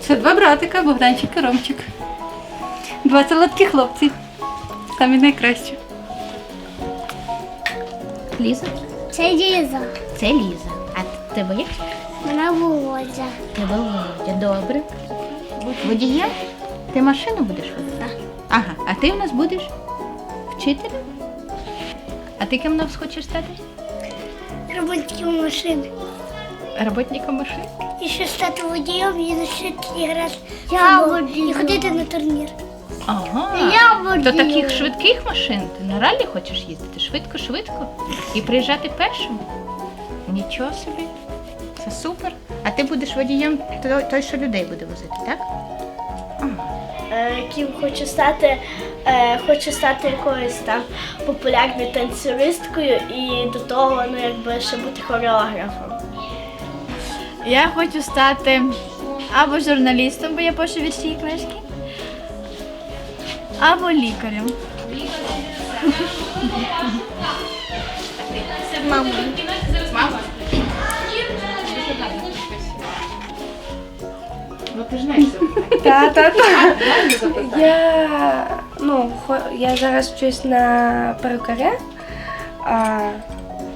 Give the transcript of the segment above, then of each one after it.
Це два братика, Богданчик і Ромчик. Два солодкі хлопці. Самі найкращі. Ліза? Це Ліза. Це Ліза. А тебе як? Вона Володя. Тебе Володя. Добре. Водієм? Ти машину будеш водити? Ага. А ти в нас будеш вчителем? А ти ким нас хочеш стати? Роботки машини. Работником машини. І ще стати водієм і навчити грати Я водію. І ходити на турнір. Ага. Я До таких швидких машин ти на ралі хочеш їздити? Швидко-швидко і приїжджати першим? Нічого собі. Це супер. А ти будеш водієм той, той що людей буде возити, так? Е, Ким хочу стати, е, хочу стати якоюсь там популярною танцюристкою і до того, ну якби ще бути хореографом. Я хочу стати або журналістом, бо я пишу вірші і книжки, або лікарем. Та, та, та. Я, ну, хо- я зараз вчусь на перукаря. А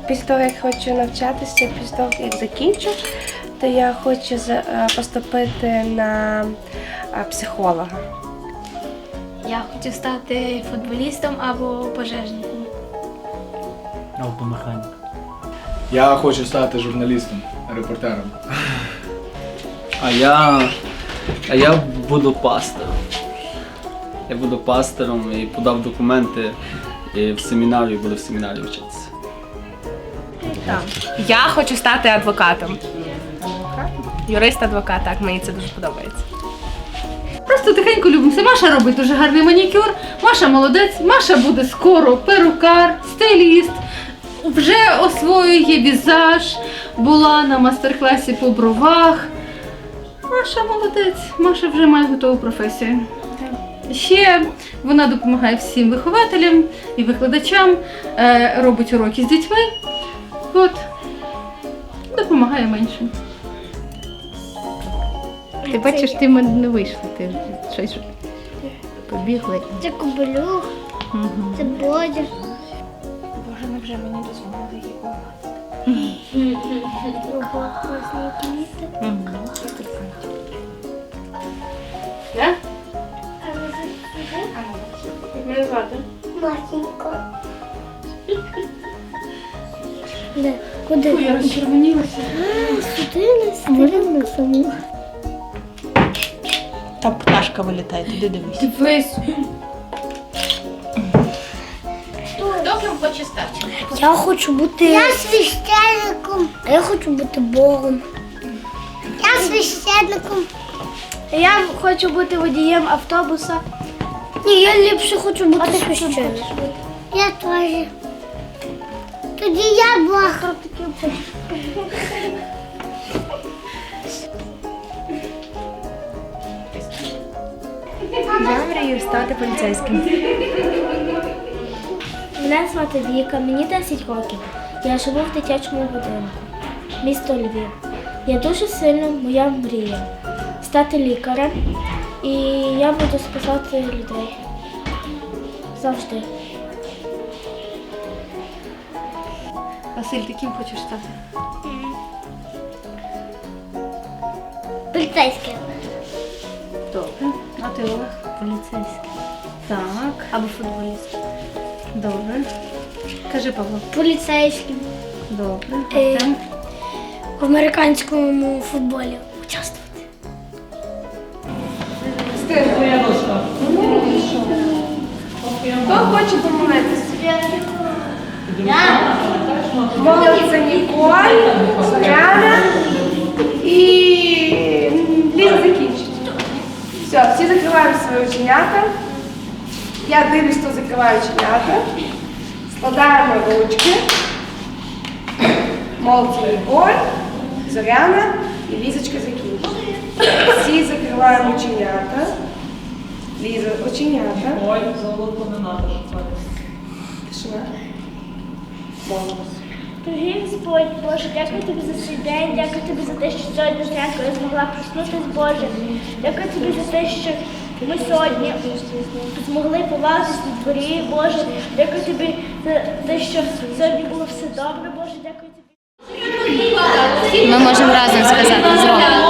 після того, як хочу навчатися, після того, як закінчу, то я хочу за- е, поступити на а, психолога. Я хочу стати футболістом або пожежником. Автомеханік. Я хочу стати журналістом, репортером. А я. А я буду пастором. Я буду пастором і подав документи і в семінарі буду в семінарі вчитися. Я хочу стати адвокатом. Юрист-адвокат, так, мені це дуже подобається. Просто тихенько любимося. Маша робить дуже гарний манікюр. Маша молодець. Маша буде скоро перукар, стиліст. Вже освоює візаж, була на майстер-класі по бровах. Маша молодець. Маша вже має готову професію. Ще вона допомагає всім вихователям і викладачам, е, робить уроки з дітьми. От, допомагає меншим. Ти бачиш, ти в мене не вийшла. Ти щось побігла. Це кобелюх, це Бодя. Ого, класні квіти. Матінко. Де? Куди? Я розчервонілася. Сюди не саму. Там пташка вилітає, туди дивись. Дивись. Хто ким хоче стати? Я хочу бути. Я священником. А я хочу бути Богом. Я священником. Я хочу бути водієм автобуса. Ні, я ліпше хочу бути священником. Я теж. Тоді я Бог. Я мрію стати поліцейським. Мене звати Віка, мені 10 років. Я живу в дитячому будинку. Місто Львів. Я дуже сильно моя мрія стати лікарем і я буду спасати людей. Завжди. Василь, ти ким хочеш стати? Поліцейським. Добре. А ти Олег? Поліцейський. Так. Або футболіст. Добре. Кажи, Павло. Поліцейським. Добре. Е, Артем? В американському футболі участвувати. Хто хоче помолитися? Молиться Ніколь, Зоряна і Ліза закінчить. Все, всі закриваємо свої оченята. Я дивлюсь, хто закриває оченята. Складаємо ручки. Молиться Ніколь, Зоряна і Лізочка закінчить. Всі закриваємо оченята. Ліза, оченята. Ой, золото не треба. Тишина. Молимось. Привіт, Господь, Боже, дякую тобі за цей день, дякую тобі за те, що сьогодні зранку я змогла проснутися, Боже. Дякую тобі за те, що ми сьогодні змогли повазитись на дворі, Боже. Дякую тобі за те, що сьогодні було все добре, Боже. Дякую тобі. Ми можемо разом сказати зробимо.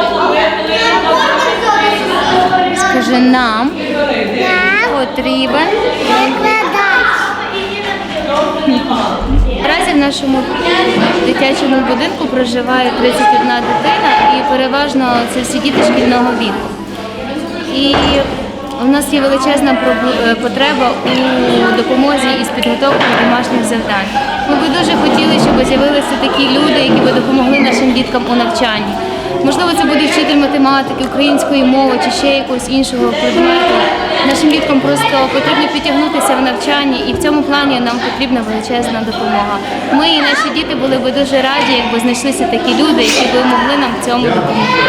Скажи нам потрібен. Наразі в нашому дитячому будинку проживає 31 дитина і переважно це всі діти шкільного віку. І у нас є величезна е, потреба у допомозі із підготовкою домашніх завдань. Ми би дуже хотіли, щоб з'явилися такі люди, які би допомогли нашим діткам у навчанні. Можливо, це буде вчитель математики, української мови чи ще якогось іншого предмету. Нашим діткам просто потрібно підтягнутися в навчанні, і в цьому плані нам потрібна величезна допомога. Ми і наші діти були би дуже раді, якби знайшлися такі люди, які б могли нам в цьому допомогти.